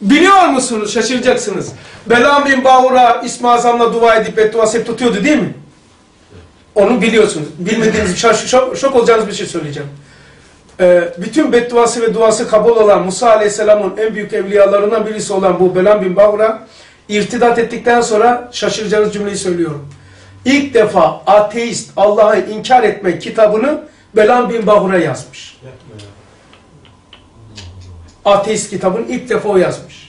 Biliyor musunuz? Şaşıracaksınız. Belam bin Bahura İsmi Azam'la dua edip bedduası hep tutuyordu değil mi? Onu biliyorsunuz. Bilmediğiniz şok, şok, şok olacağınız bir şey söyleyeceğim. Ee, bütün bedduası ve duası kabul olan Musa Aleyhisselam'ın en büyük evliyalarından birisi olan bu Belam bin Bahura irtidat ettikten sonra şaşıracağınız cümleyi söylüyorum. İlk defa ateist Allah'ı inkar etmek kitabını Belam bin Bahura yazmış. Ateist kitabını ilk defa o yazmış.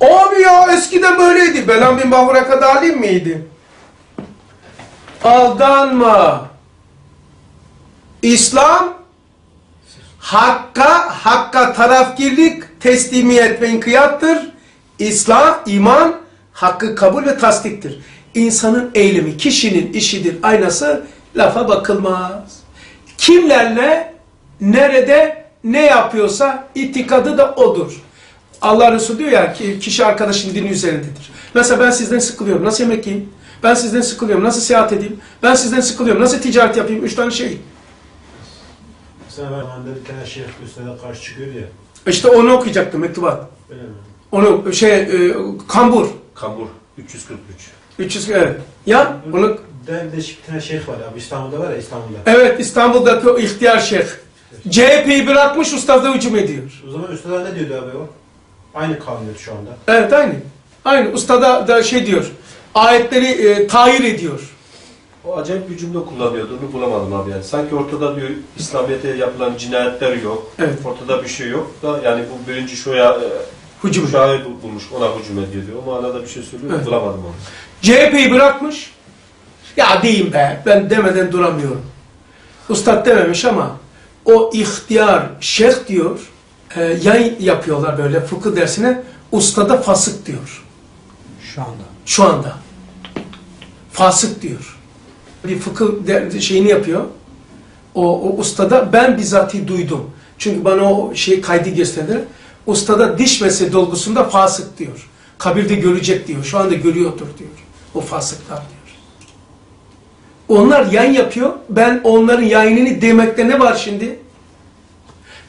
Abi ya eskiden böyleydi. Belam bin Bahura kadar miydi? Aldanma. İslam hakka, hakka tarafgirlik, teslimiyet ve inkiyattır. İslam, iman, hakkı kabul ve tasdiktir. İnsanın eylemi, kişinin işidir, aynası lafa bakılmaz. Kimlerle, nerede, ne yapıyorsa itikadı da odur. Allah Resulü diyor ya ki kişi arkadaşın dini üzerindedir. Mesela ben sizden sıkılıyorum. Nasıl yemek yiyeyim? Ben sizden sıkılıyorum. Nasıl seyahat edeyim? Ben sizden sıkılıyorum. Nasıl ticaret yapayım? Üç tane şey. Mesela ben anda bir tane şeyh üstüne karşı çıkıyor ya. İşte onu okuyacaktım mektubat. Öyle mi? Onu şey e, kambur. Kambur 343. 300 evet. Ya onu Ben de bir tane şeyh var abi İstanbul'da var ya İstanbul'da. evet İstanbul'daki o ihtiyar şeyh. CHP'yi bırakmış ustada hücum ediyor. O zaman üstada ne diyordu abi o? Aynı kavmiyor şu anda. Evet aynı. Aynı ustada da şey diyor. Ayetleri e, tahir ediyor. O acayip bir cümle kullanıyordu. Onu bulamadım abi yani. Sanki ortada diyor İslamiyet'e yapılan cinayetler yok. Evet. Ortada bir şey yok da yani bu birinci şoya e, Hücum. bul- bulmuş ona hücum ediyor diyor. O manada bir şey söylüyor. Evet. Bulamadım onu. CHP'yi bırakmış. Ya diyeyim be ben demeden duramıyorum. Ustad dememiş ama o ihtiyar şeyh diyor e, yayın yapıyorlar böyle fıkıh dersine ustada fasık diyor. Şu anda. Şu anda. Fasık diyor. Bir fıkıh şeyini yapıyor. O, o ustada ben bizatihi duydum. Çünkü bana o şey kaydı gösterdiler. Ustada diş mesele dolgusunda fasık diyor. Kabirde görecek diyor. Şu anda görüyordur diyor. O fasıklar. Onlar yayın yapıyor. Ben onların yayınını demekte ne var şimdi?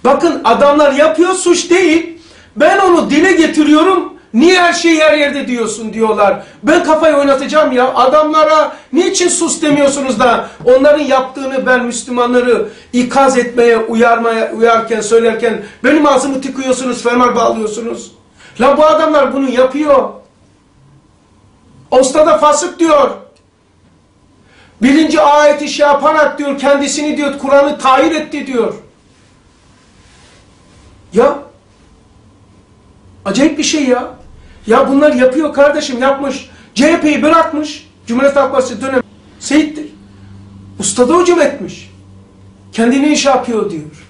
Bakın adamlar yapıyor suç değil. Ben onu dile getiriyorum. Niye her şeyi her yerde diyorsun diyorlar. Ben kafayı oynatacağım ya. Adamlara niçin sus demiyorsunuz da onların yaptığını ben Müslümanları ikaz etmeye, uyarmaya, uyarken, söylerken benim ağzımı tıkıyorsunuz, fermuar bağlıyorsunuz. La bu adamlar bunu yapıyor. Ostada fasık diyor. Birinci ayeti şey yaparak diyor, kendisini diyor, Kur'an'ı tahir etti diyor. Ya acayip bir şey ya. Ya bunlar yapıyor kardeşim yapmış. CHP'yi bırakmış. Cumhuriyet Halk Partisi dönem Seyit'tir. Ustada hücum etmiş. Kendini iş yapıyor diyor.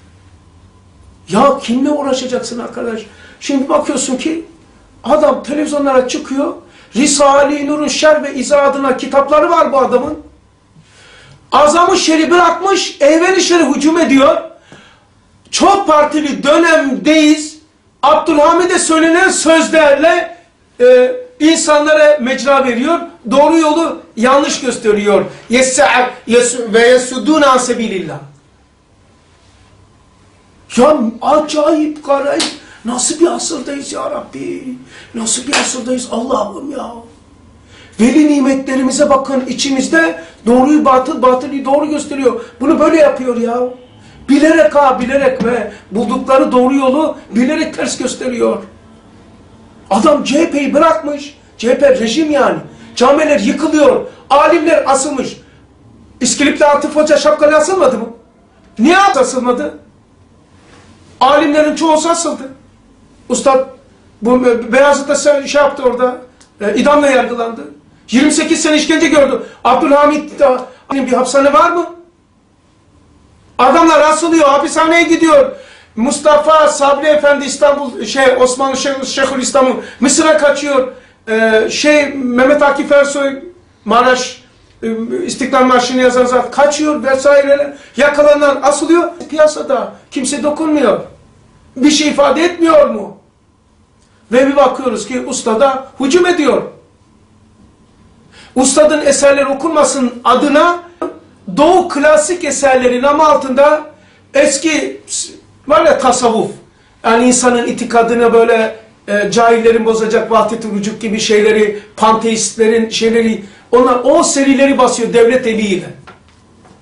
Ya kimle uğraşacaksın arkadaş? Şimdi bakıyorsun ki adam televizyonlara çıkıyor. Risale-i Nur'un şer ve izah adına kitapları var bu adamın. Azamı şeri bırakmış, evveli şeri hücum ediyor çok partili dönemdeyiz. Abdülhamid'e söylenen sözlerle e, insanlara mecra veriyor. Doğru yolu yanlış gösteriyor. Ve yesudun an sebilillah. Ya acayip garip. Nasıl bir asırdayız ya Rabbi? Nasıl bir asırdayız Allah'ım ya? Veli nimetlerimize bakın içimizde doğruyu batıl, batılı doğru gösteriyor. Bunu böyle yapıyor ya. Bilerek ha bilerek ve buldukları doğru yolu bilerek ters gösteriyor. Adam CHP'yi bırakmış. CHP rejim yani. Camiler yıkılıyor. Alimler asılmış. İskilip'te Atıf Hoca şapkalı asılmadı mı? Niye asılmadı? Alimlerin çoğusu asıldı. Ustad bu Beyazıt'ta şey yaptı orada. E, idamla yargılandı. 28 sene işkence gördü. Abdülhamit bir hapishane var mı? Adamlar asılıyor, hapishaneye gidiyor. Mustafa Sabri Efendi İstanbul, şey Osmanlı Şeyh, Şeyhülislam'ı Mısır'a kaçıyor. Ee, şey Mehmet Akif Ersoy Maraş e, İstiklal Marşı'nı yazan zat kaçıyor vesaireler. Yakalanan asılıyor. Piyasada kimse dokunmuyor. Bir şey ifade etmiyor mu? Ve bir bakıyoruz ki ustada hücum ediyor. Ustadın eserleri okunmasın adına Doğu klasik eserleri namı altında eski Var ya tasavvuf. Yani insanın itikadını böyle e, cahillerin bozacak vahdet-i vücut gibi şeyleri, panteistlerin şeyleri, onlar o serileri basıyor devlet eliyle.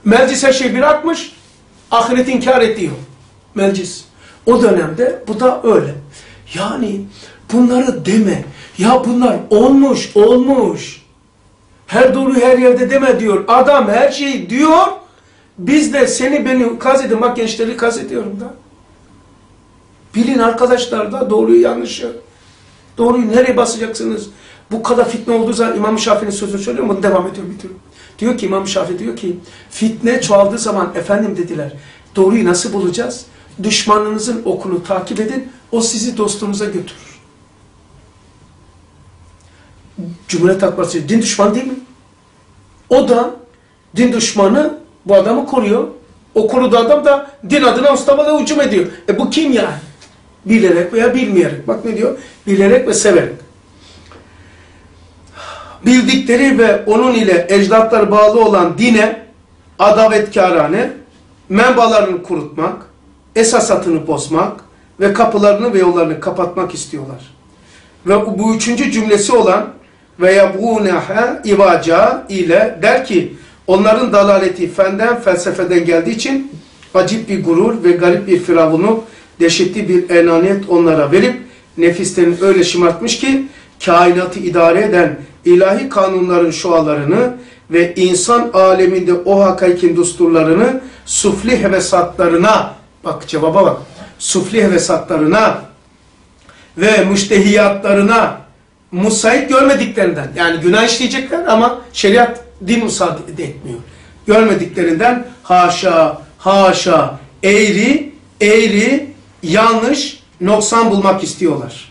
Meclis her şeyi bırakmış, ahiret inkar ediyor. Meclis. O dönemde bu da öyle. Yani bunları deme. Ya bunlar olmuş, olmuş. Her doğru her yerde deme diyor. Adam her şeyi diyor. Biz de seni beni kazedin. Bak gençleri kazediyorum da. Bilin arkadaşlar da doğruyu yanlışı. Doğruyu nereye basacaksınız? Bu kadar fitne olduğu zaman İmam Şafii'nin sözünü söylüyorum bunu devam ediyor bitiriyor. Diyor ki İmam Şafii diyor ki fitne çoğaldığı zaman efendim dediler doğruyu nasıl bulacağız? Düşmanınızın okunu takip edin o sizi dostunuza götürür. Cumhuriyet Halk Partisi din düşmanı değil mi? O da din düşmanı bu adamı koruyor. O koruduğu adam da din adına Mustafa'da hücum ediyor. E bu kim yani? Bilerek veya bilmeyerek. Bak ne diyor? Bilerek ve severek. Bildikleri ve onun ile ecdatlar bağlı olan dine adavetkârane, menbalarını kurutmak, esasatını bozmak ve kapılarını ve yollarını kapatmak istiyorlar. Ve bu üçüncü cümlesi olan ve yabûneha ivaca ile der ki onların dalaleti fenden felsefeden geldiği için acip bir gurur ve garip bir firavunluk dehşetli bir enaniyet onlara verip nefislerini öyle şımartmış ki kainatı idare eden ilahi kanunların şualarını ve insan aleminde o hakakin dusturlarını sufli hevesatlarına bak cevaba bak sufli hevesatlarına ve müştehiyatlarına musait görmediklerinden yani günah işleyecekler ama şeriat din müsaade etmiyor. Görmediklerinden haşa haşa eğri eğri yanlış noksan bulmak istiyorlar.